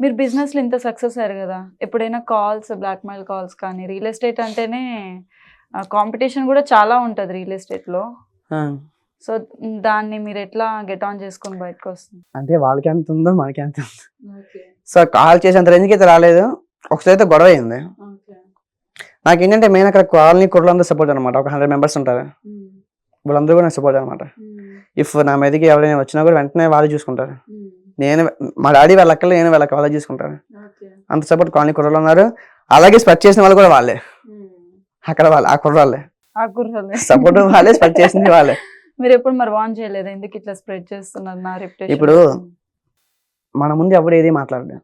మీరు బిజినెస్లో ఇంత సక్సెస్ అయ్యారు కదా ఎప్పుడైనా కాల్స్ బ్లాక్ మెయిల్ కాల్స్ కానీ రియల్ ఎస్టేట్ అంటేనే కాంపిటీషన్ కూడా చాలా ఉంటది రియల్ ఎస్టేట్లో ఆ, సో దాన్ని మీరు ఎట్లా గెట్ ఆన్ చేసుకొని బయటకు వస్తుంది అంటే వాళ్ళకి ఎంత ఉందో మనకి ఎంత ఉంది. సో కాల్ చేసేంత రేంజ్కి అయితే రాలేదు. ఒకసారి అయితే గొడవ అయింది. నాకు ఏంటంటే మెయిన్ అక్కడ కాలనీ కుర్రలందరూ సపోర్ట్ అనమాట. ఒక హండ్రెడ్ మెంబర్స్ ఉంటారు. వాళ్ళందరూ కూడా నాకు సపోర్ట్ అనమాట. ఇఫ్ నా మీదకి ఎవరైనా వచ్చినా కూడా వెంటనే వాళ్ళు చూసుకుంటారు. నేను మా డాడీ వాళ్ళ అక్కలు నేను వాళ్ళ వాళ్ళే చూసుకుంటారు అంత సపోర్ట్ కాలనీ కుర్రలు ఉన్నారు. అలాగే స్పెక్ట్ చేసిన వాళ్ళు కూడా వాళ్ళే. అక్కడ వాళ్ళు ఆ కుర్రాళ్ళే. ఆ సపోర్ట్ వాళ్ళే స్పెక్ట్ చేసింది వాళ్ళే. మీరు ఎప్పుడు మరి వాన్ చేయలేదు? ఎందుకు ఇట్లా స్ప్రెడ్ చేస్తున్నారు నా రెప్యుటేషన్ ఇప్పుడు మన ముందు ఎవరు ఏది మాట్లాడలేదు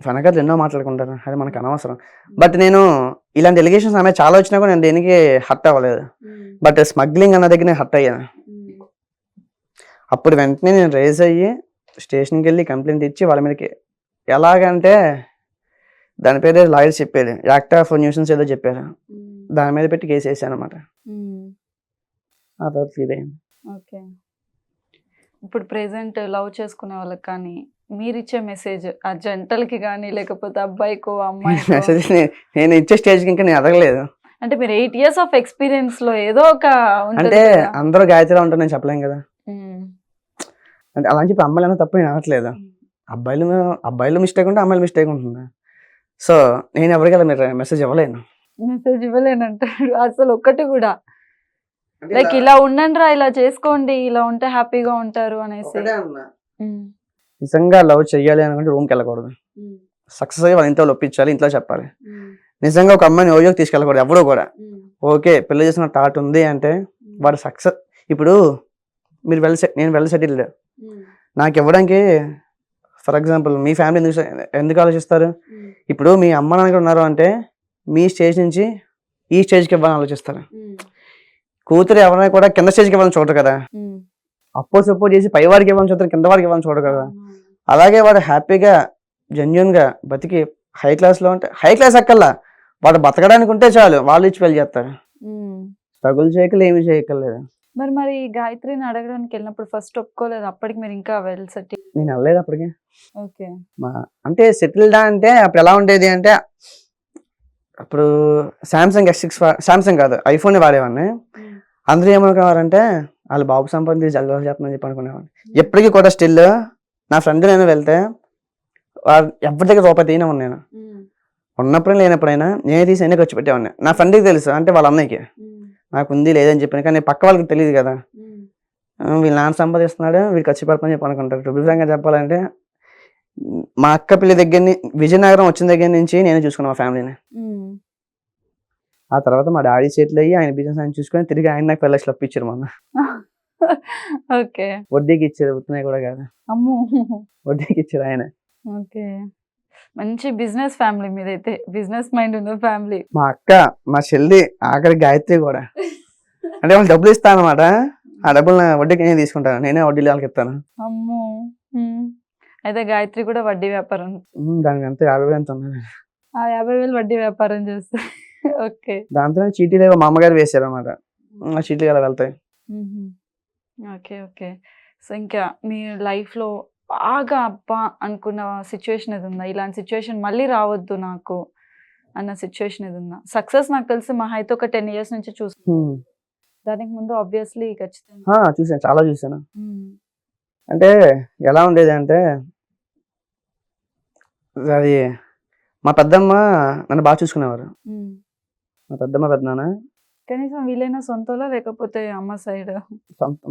వెనకాల ఎన్నో మాట్లాడుకుంటారు. అది మనకు అనవసరం. బట్ నేను ఇలాంటి ఎలిగేషన్స్ ఆమె చాలా వచ్చినా కూడా నేను దేనికి హర్ట్ అవ్వలేదు. బట్ స్మగ్లింగ్ అన్న దగ్గర నేను హర్ట్ అయ్యాను. అప్పుడు వెంటనే నేను రేజ్ అయ్యి స్టేషన్కి వెళ్ళి కంప్లైంట్ ఇచ్చి వాళ్ళ మీదకి ఎలాగంటే దాని పేరు లాయర్ చెప్పేది. యాక్ట్ ఆఫ్ న్యూసెన్స్ ఏదో చెప్పారు. దాని మీద పెట్టి కేసు వేసాను అనమాట ఆ తర్వాత ఇదైంది ఓకే. ఇప్పుడు ప్రెసెంట్ లవ్ చేసుకునే వాళ్ళకి కానీ మీరు ఇచ్చే మెసేజ్ ఆ జంటలకి కానీ లేకపోతే అబ్బాయికో అమ్మాయికో మెసేజ్ నేను ఇచ్చే స్టేజ్కి ఇంకా నేను ఎదగలేదు. అంటే మీరు ఎయిట్ ఇయర్స్ ఆఫ్ ఎక్స్పీరియన్స్లో ఏదో ఒక అంటే. అందరూ గాయత్రిలో ఉంటారు నేను చెప్పలేం కదా. అంటే అలా అని చెప్పి అమ్మాయిలు తప్పు నేను అనట్లేదు. అబ్బాయిలు అబ్బాయిలు మిస్టేక్ ఉంటే అమ్మాయిలు మిస్టేక్ ఉంటుంది. సో నేను ఎవరికి అలా మీరు మెసేజ్ ఇవ్వలేను. మెసేజ్ ఇవ్వలేనంటాడు అసలు ఒక్కటి కూడా. లైక్ ఇలా ఉండండి రా ఇలా చేసుకోండి ఇలా ఉంటే హ్యాపీగా ఉంటారు అనేసి. నిజంగా లవ్ చెయ్యాలి అనుకుంటే రూమ్కి వెళ్ళకూడదు. సక్సెస్ అయ్యి వాళ్ళ ఇంట్లో ఒప్పించాలి ఇంట్లో చెప్పాలి. నిజంగా ఒక అమ్మాయిని ఓయోకి తీసుకెళ్ళకూడదు ఎవరు కూడా. ఓకే పెళ్ళి చేసిన థాట్ ఉంది అంటే వాడు సక్సెస్ ఇప్పుడు మీరు వెల్ నేను వెల్ సెటిల్డ్. నాకు ఇవ్వడానికి ఫర్ ఎగ్జాంపుల్ మీ ఫ్యామిలీ ఎందుకు ఎందుకు ఆలోచిస్తారు? ఉమ్. ఇప్పుడు మీ అమ్మ నాన్న ఉన్నారు అంటే మీ స్టేజ్ నుంచి ఈ స్టేజ్కి ఇవ్వాలని ఆలోచిస్తారు. ఉమ్. కూతురు ఎవరైనా కూడా కింద స్టేజ్కి ఇవ్వాలని చూడరు కదా. అప్పో సపోర్ట్ చేసి పై వారికి ఇవ్వాలని చూస్తారు కింద వారికి ఇవ్వాలని చూడరు కదా. అలాగే వాడు హ్యాపీగా జెన్యున్గా బతికి హై క్లాస్లో ఉంటే హై క్లాస్ అక్కల్లా వాడు బతకడానికి ఉంటే చాలు వాళ్ళు ఇచ్చి పెళ్ళి చేస్తారు. స్ట్రగుల్ చేయకలు ఏమి చేయక్కర్లేదు. మరి మరి గాయత్రిని అడగడానికి వెళ్ళినప్పుడు ఫస్ట్ ఒప్పుకోలేదు. అప్పటికి మీరు ఇంకా వెల్ సెటిల్ నేను వెళ్ళలేదు అప్పటికి. ఓకే. మా అంటే సెటిల్డా అంటే అప్పుడు ఎలా ఉండేది అంటే అప్పుడు సామ్సంగ్ ఎస్ సిక్స్ సామ్సంగ్ కాదు ఐఫోన్ వాడేవాడిని. అందరూ ఏమనుకునేవారంటే వాళ్ళు బాబు సంపాదించి జల్లు చేస్తుందని చెప్పి అనుకునేవాడిని. ఎప్పటికీ కూడా స్టిల్ నా ఫ్రెండ్ నేను వెళ్తే ఎవరి దగ్గర రూపాయి తీయనే నేను. ఉన్నప్పుడు లేనప్పుడైనా నేనే తీసి ఎన్ని ఖర్చు పెట్టేవాడిని. నా ఫ్రెండ్కి తెలుసు అంటే వాళ్ళ అన్నయ్యకి. నాకు ఉంది లేదని చెప్పాను కానీ పక్క వాళ్ళకి తెలియదు కదా. వీళ్ళ నాన్న సంపాదిస్తున్నాడు వీడు ఖర్చు పెడతామని చెప్పి అనుకుంటారు. విధంగా చెప్పాలంటే మా అక్క పిల్లి దగ్గర విజయనగరం వచ్చిన దగ్గర నుంచి నేను చూసుకున్నాను మా ఫ్యామిలీని. ఆ తర్వాత మా డాడీ చేతులు అయ్యి ఆయన బిజినెస్ ఆయన చూసుకొని తిరిగి ఆయన నాకు పది లక్షలు అప్పించారు మొన్న. ఓకే. వడ్డీకి ఇచ్చారు ఉత్తనే కూడా కాదు. అమ్ము. వడ్డీకి ఇచ్చారు ఆయన. ఓకే. మంచి బిజినెస్ ఫ్యామిలీ మీదైతే బిజినెస్ మైండ్ ఉన్న ఫ్యామిలీ మా అక్క మా చెల్లి ఆఖరి గాయత్రి కూడా. అంటే వాళ్ళు డబ్బులు ఇస్తాను అనమాట ఆ డబ్బులు వడ్డీకి నేనే తీసుకుంటాను నేనే వడ్డీలు వాళ్ళకి ఇస్తాను అమ్ము. అయితే గాయత్రి కూడా వడ్డీ వ్యాపారం. దానికి ఎంత యాభై వేలు ఎంత ఉన్నది ఆ యాభై వేలు వడ్డీ వ్యాపారం చేస్తే. ఓకే. దాంతో చీటీలు మా అమ్మగారు వేసారు అనమాట ఆ చీటీలు అలా వెళ్తాయి. Okay okay. సో ఇంకా మీ లైఫ్లో బాగా అబ్బా అనుకున్న సిచ్యువేషన్ ఏది ఉందా ఇలాంటి సిచ్యువేషన్ మళ్ళీ రావద్దు నాకు అన్న సిచ్యువేషన్ ఏది ఉందా సక్సెస్ నాకు తెలిసి మా అయితే ఒక టెన్ ఇయర్స్ నుంచి చూస్తాను. దానికి ముందు ఆబ్వియస్లీ ఖచ్చితంగా. చూసాను చాలా చూసాను అంటే ఎలా ఉండేది అంటే అది మా పెద్దమ్మ నన్ను బాగా చూసుకునేవారు. మా పెద్దమ్మ పెద్దనాన్న. కనీసం వీలైనా సొంతలో లేకపోతే అమ్మ సైడ్?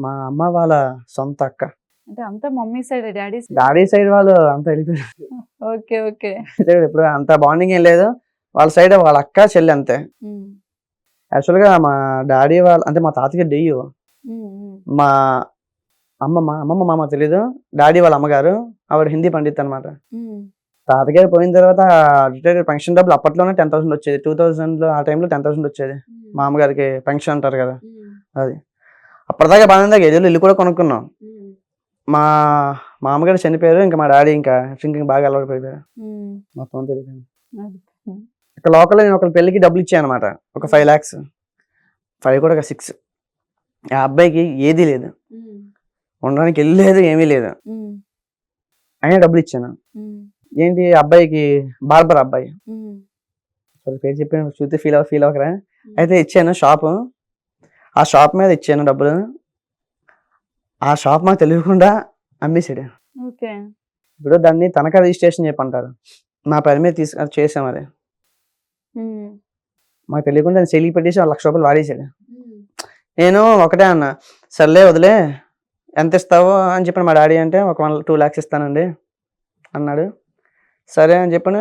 మా అమ్మ వాళ్ళ సొంత అక్క. అంటే అంతా mummy side daddy daddy side వాళ్ళు అంత వెళ్ళిపోయారు. Okay okay. ఇప్పుడు అంత బాండింగ్ ఏం లేదు. వాళ్ళ సైడ్ వాళ్ళ అక్క చెల్లి అంతే. యాక్చువల్గా మా డాడీ వాళ్ళ అంటే మా తాతకి డెయ్యు మా అమ్మమ్మ అమ్మమ్మ మామ తెలీదు. డాడీ వాళ్ళ అమ్మగారు. ఆవిడ హిందీ పండిత్ అనమాట తాతగారు పోయిన తర్వాత రిటైర్ పెన్షన్ డబ్బులు అప్పట్లోనే టెన్ థౌసండ్ వచ్చేది. టూ థౌసండ్లో ఆ టైంలో టెన్ థౌసండ్ వచ్చేది. మా అమ్మగారికి పెన్షన్ అంటారు కదా. అది. అప్పటిదాకా బాగానే ఉంది ఏదో ఇల్లు కూడా కొనుక్కున్నాం. మా మా అమ్మగారు చనిపోయారు. ఇంకా మా డాడీ ఇంకా డ్రింకింగ్ బాగా అలవాటు ఉమ్. మొత్తం తెలియదు. ఇక్కడ లోకల్ నేను ఒకరి పెళ్ళికి డబ్బులు ఇచ్చాను అనమాట ఒక ఫైవ్ ల్యాక్స్ ఫైవ్ కూడా ఒక సిక్స్ ఆ అబ్బాయికి ఏదీ లేదు. ఉండడానికి ఇల్లు లేదు ఏమీ లేదు. అయినా డబ్బులు ఇచ్చాను. ఏంటి అబ్బాయికి బార్బర్ అబ్బాయి? పేరు చెప్పాను చూస్తే ఫీల్ అవ్వ ఫీల్ అవ్వకరా? అయితే ఇచ్చాను షాపు ఆ షాప్ మీద ఇచ్చాను డబ్బులు. ఆ షాప్ మాకు తెలియకుండా అమ్మేసాడు ఓకే. ఇప్పుడు దాన్ని తనఖా రిజిస్ట్రేషన్ చెప్పి అంటారు మా పని మీద తీసుకు చేసాం అది మాకు తెలియకుండా దాన్ని సెలిగి పెట్టేసి ఆ లక్ష రూపాయలు వాడేసాడు నేను ఒకటే అన్న సర్లే వదిలే ఎంత ఇస్తావో అని చెప్పిన మా డాడీ అంటే ఒక వన్ టూ ల్యాక్స్ ఇస్తానండి అన్నాడు. సరే అని చెప్పిన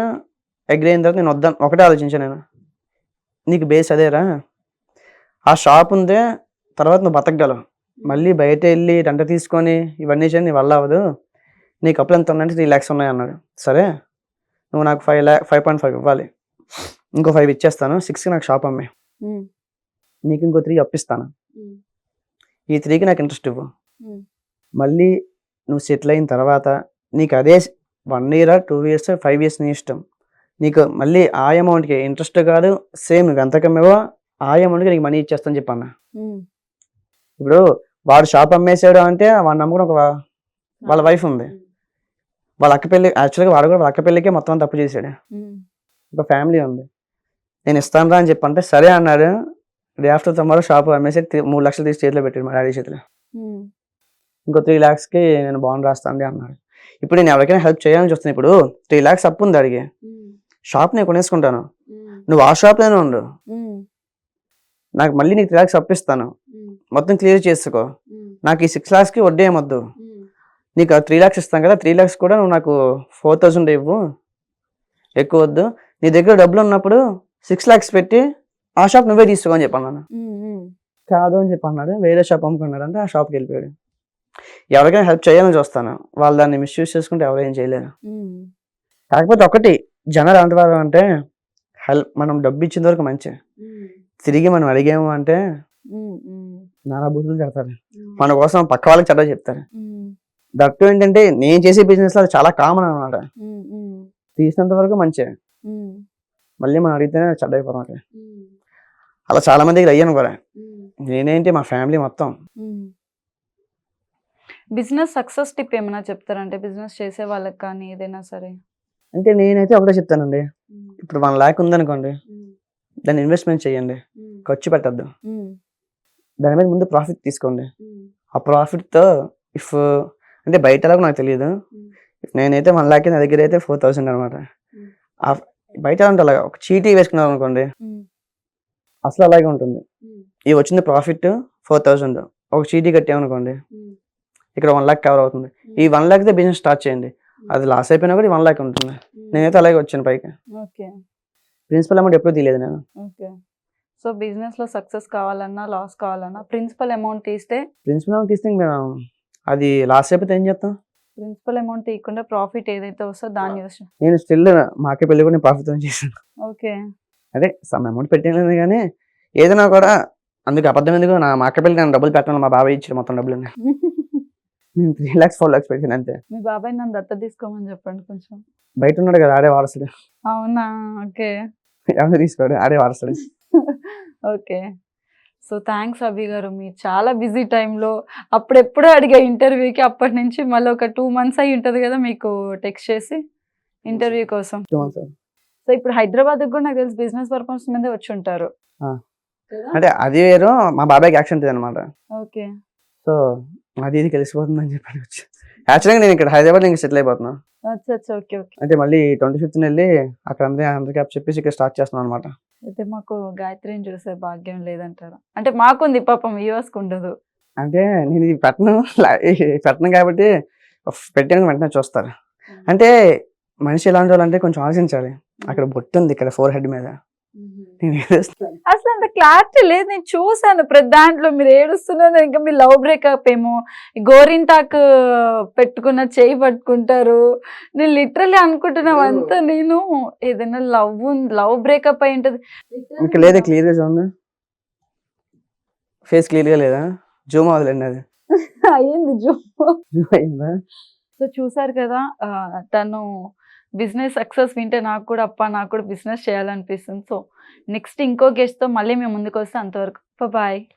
అగ్రి అయిన తర్వాత నేను వద్దాను ఒకటే ఆలోచించాను నేను. నీకు బేస్ అదేరా. ఆ షాప్ ఉందే తర్వాత నువ్వు బతకగలవు. మళ్ళీ బయట వెళ్ళి రెంట తీసుకొని ఇవన్నీ చేయని నీ వల్ల అవ్వదు. నీకు అప్పులు ఎంత ఉన్నాయంటే త్రీ ల్యాక్స్ ఉన్నాయి అన్నాడు. సరే నువ్వు నాకు five lakh five point five ఇవ్వాలి. ఇంకో ఫైవ్ ఇచ్చేస్తాను. సిక్స్కి నాకు షాప్ అమ్మే. నీకు ఇంకో త్రీ అప్పిస్తాను. ఈ త్రీకి నాకు ఇంట్రెస్ట్ ఇవ్వు. మళ్ళీ నువ్వు సెటిల్ అయిన తర్వాత నీకు అదే one year two years five years నీ ఇష్టం. నీకు మళ్ళీ ఆ అమౌంట్కి ఇంట్రెస్ట్ కాదు. సేమ్ ఎంత కమ్మేవో ఆ అమౌంట్కి నీకు మనీ ఇచ్చేస్తాను చెప్పన్న. ఇప్పుడు వాడు షాప్ అమ్మేసాడు అంటే వాడు నమ్ముకుని ఒక వాళ్ళ వైఫ్ ఉంది. వాళ్ళ అక్క పెళ్ళి యాక్చువల్గా వాడు కూడా వాళ్ళ అక్క పెళ్ళికే మొత్తం తప్పు చేశాడు. ఒక ఫ్యామిలీ ఉంది. నేను ఇస్తాను రా అని చెప్పంటే సరే అన్నాడు. డే ఆఫ్టర్ టుమారో షాప్ అమ్మేసి మూడు లక్షలు తీసి చేతిలో పెట్టాడు మా డాడీ చేతిలో. ఇంకో త్రీ ల్యాక్స్కి నేను బాండ్ రాస్తాను అన్నాడు. ఇప్పుడు నేను ఎవరికైనా హెల్ప్ చేయాలని చూస్తాను ఇప్పుడు త్రీ ల్యాక్స్ అప్పు ఉంది అడిగి షాప్ నేను కొనేసుకుంటాను. నువ్వు ఆ షాప్లోనే ఉండు. నాకు మళ్ళీ నీకు త్రీ ల్యాక్స్ అప్పిస్తాను మొత్తం క్లియర్ చేసుకో. నాకు ఈ సిక్స్ ల్యాక్స్కి వడ్డీ ఏమొద్దు. నీకు త్రీ ల్యాక్స్ ఇస్తాను కదా త్రీ ల్యాక్స్ కూడా నువ్వు నాకు ఫోర్ థౌసండ్ ఇవ్వు. ఎక్కువ వద్దు. నీ దగ్గర డబ్బులు ఉన్నప్పుడు సిక్స్ ల్యాక్స్ పెట్టి ఆ షాప్ నువ్వే తీసుకో అని చెప్పాను కాదు అని చెప్పి అన్నాడు వేరే షాప్ అమ్ముకున్నాడు అంటే ఆ షాప్కి వెళ్ళిపోయాడు. ఎవరికైనా హెల్ప్ చేయాలని చూస్తాను. వాళ్ళు దాన్ని మిస్యూజ్ చేసుకుంటే ఎవరు చేయలేరు. కాకపోతే ఒకటి జనాలు అంటారు అంటే హెల్ప్ మనం డబ్బు ఇచ్చిన వరకు మంచి. తిరిగి మనం అడిగాము అంటే నానా బూతులు చెడతారు ఉమ్, మన కోసం పక్క వాళ్ళకి చెడ్డ చెప్తారు. దట్టు ఏంటంటే నేను చేసే బిజినెస్లో చాలా కామన్ అనమాట తీసినంత వరకు మంచి. మళ్ళీ మనం అడిగితేనే చెడ్డ అయిపోతాం. ఉమ్, అలా చాలా మంది దగ్గర అయ్యాను కూడా. నేనేంటి మా ఫ్యామిలీ మొత్తం. బిజినెస్ సక్సెస్ టిప్ ఏమైనా చెప్తారంటే బిజినెస్ చేసే వాళ్ళకి కానీ ఏదైనా సరే? అంటే నేనైతే ఒకటే చెప్తానండి. ఇప్పుడు వన్ ల్యాక్ ఉందనుకోండి దాన్ని ఇన్వెస్ట్మెంట్ చేయండి. ఖర్చు పెట్టద్దు. దాని మీద ముందు ప్రాఫిట్ తీసుకోండి. ఆ ప్రాఫిట్తో ఇఫ్ అంటే బయట నాకు తెలియదు. నేనైతే వన్ ల్యాక్ నా దగ్గర అయితే ఫోర్ థౌసండ్ అనమాట. బయట అంటే అలాగా. ఒక చీటీ వేసుకున్నాం అనుకోండి అసలు అలాగే ఉంటుంది. ఈ వచ్చింది ప్రాఫిట్ ఫోర్ థౌసండ్ ఒక చీటీ కట్టామనుకోండి ఇక్కడ వన్ ల్యాక్ కవర్ అవుతుంది. ఈ వన్ ల్యాక్ బిజినెస్ స్టార్ట్ చేయండి. అది లాస్ అయిపోయినా కూడా వన్ ల్యాక్ ఉంటుంది. నేనైతే అలాగే వచ్చాను పైకి. ఓకే. ప్రిన్సిపల్ అమౌంట్ ఎప్పుడూ తీయలేదు నేను. ఓకే. సో బిజినెస్లో సక్సెస్ కావాలన్నా లాస్ కావాలన్నా ప్రిన్సిపల్ అమౌంట్ తీస్తే? ప్రిన్సిపల్ అమౌంట్ తీస్తే మేము అది లాస్ అయిపోతే ఏం చేస్తాం? ప్రిన్సిపల్ అమౌంట్ తీయకుండా ప్రాఫిట్ ఏదైతే వస్తుందో దాన్ని యూస్ నేను స్టిల్ మాకే పెళ్ళి కూడా ప్రాఫిట్ చేశాను. ఓకే. అదే సమ్ అమౌంట్ పెట్టలేదు కానీ ఏదైనా కూడా అందుకు అబద్ధం ఎందుకు? నా మా అక్క పెళ్ళి నేను డబ్బులు పెట్టాను మా బాబాయ్ ఇచ్చాడు మొత్తం డబ్బులు నేను త్రీ ల్యాక్స్ ఫోర్ ల్యాక్స్ పెట్టాను అంతే. మీ బాబాయ్ నన్ను దత్త తీసుకోమని చెప్పండి కొంచెం. బయట ఉన్నాడు కదా ఆడే వారసుడు. అవునా? ఓకే. ఎవరు తీసుకోడు? ఆడే వారసుడు. ఓకే. సో థ్యాంక్స్ అభి గారు మీరు చాలా బిజీ టైంలో అప్పుడెప్పుడో అడిగా ఇంటర్వ్యూకి అప్పటి నుంచి మళ్ళీ ఒక టూ మంత్స్ అయి ఉంటుంది కదా మీకు టెక్స్ట్ చేసి ఇంటర్వ్యూ కోసం. సో ఇప్పుడు హైదరాబాద్ కూడా నాకు తెలిసి బిజినెస్ పర్పస్ మీదే వచ్చి ఉంటారు. అంటే అది వేరు మా బాబాయ్కి యాక్సిడెంట్ అనమాట ఓకే. సో అది ఇది కలిసిపోతుంది అని చెప్పి యాక్చువల్గా నేను ఇక్కడ హైదరాబాద్ ఇంకా సెటిల్ అయిపోతున్నాను అంటే మళ్ళీ ట్వంటీ ఫిఫ్త్ వెళ్ళి అక్కడ అందరి అందరికీ అప్ చెప్పేసి ఇక్కడ స్టార్ట్ చేస్తున్నాను అనమాట అయితే మాకు గాయత్రిని చూసే భాగ్యం లేదంటారు. అంటే మాకుంది పాపం వ్యూవర్స్కి ఉండదు. అంటే నేను లా- ఇది పెట్టను కాబట్టి పెట్టాను వెంటనే చూస్తారు. అంటే మనిషి ఎలాంటి వాళ్ళు అంటే కొంచెం ఆలోచించాలి. అక్కడ బొట్టు ఉంది ఇక్కడ ఫోర్ హెడ్ మీద. అసలు అంత క్లారిటీ లేదు. నేను చూసాను ప్రతి దాంట్లో. మీరు ఏడుస్తున్నారు. ఇంకా మీ లవ్ బ్రేకప్ ఏమో గోరింటాకు పెట్టుకున్న చేయి పట్టుకుంటారు. నేను లిటరలీ అనుకుంటున్నావు అంతా నేను ఏదైనా లవ్ లవ్ బ్రేకప్ అయి ఉంటది. ఇంకా లేదా క్లియర్గా చూడండి. ఫేస్ క్లియర్గా లేదా? జూమ్ అవ్వదులేండి అది. అయ్యింది జూమ్. అయిందా? సో చూసారు కదా తను బిజినెస్ సక్సెస్ వింటే నాకు కూడా అప్ప నాకు కూడా బిజినెస్ చేయాలనిపిస్తుంది. సో నెక్స్ట్ ఇంకో గెస్ట్తో మళ్ళీ మేము ముందుకు వస్తే అంతవరకు. బాయ్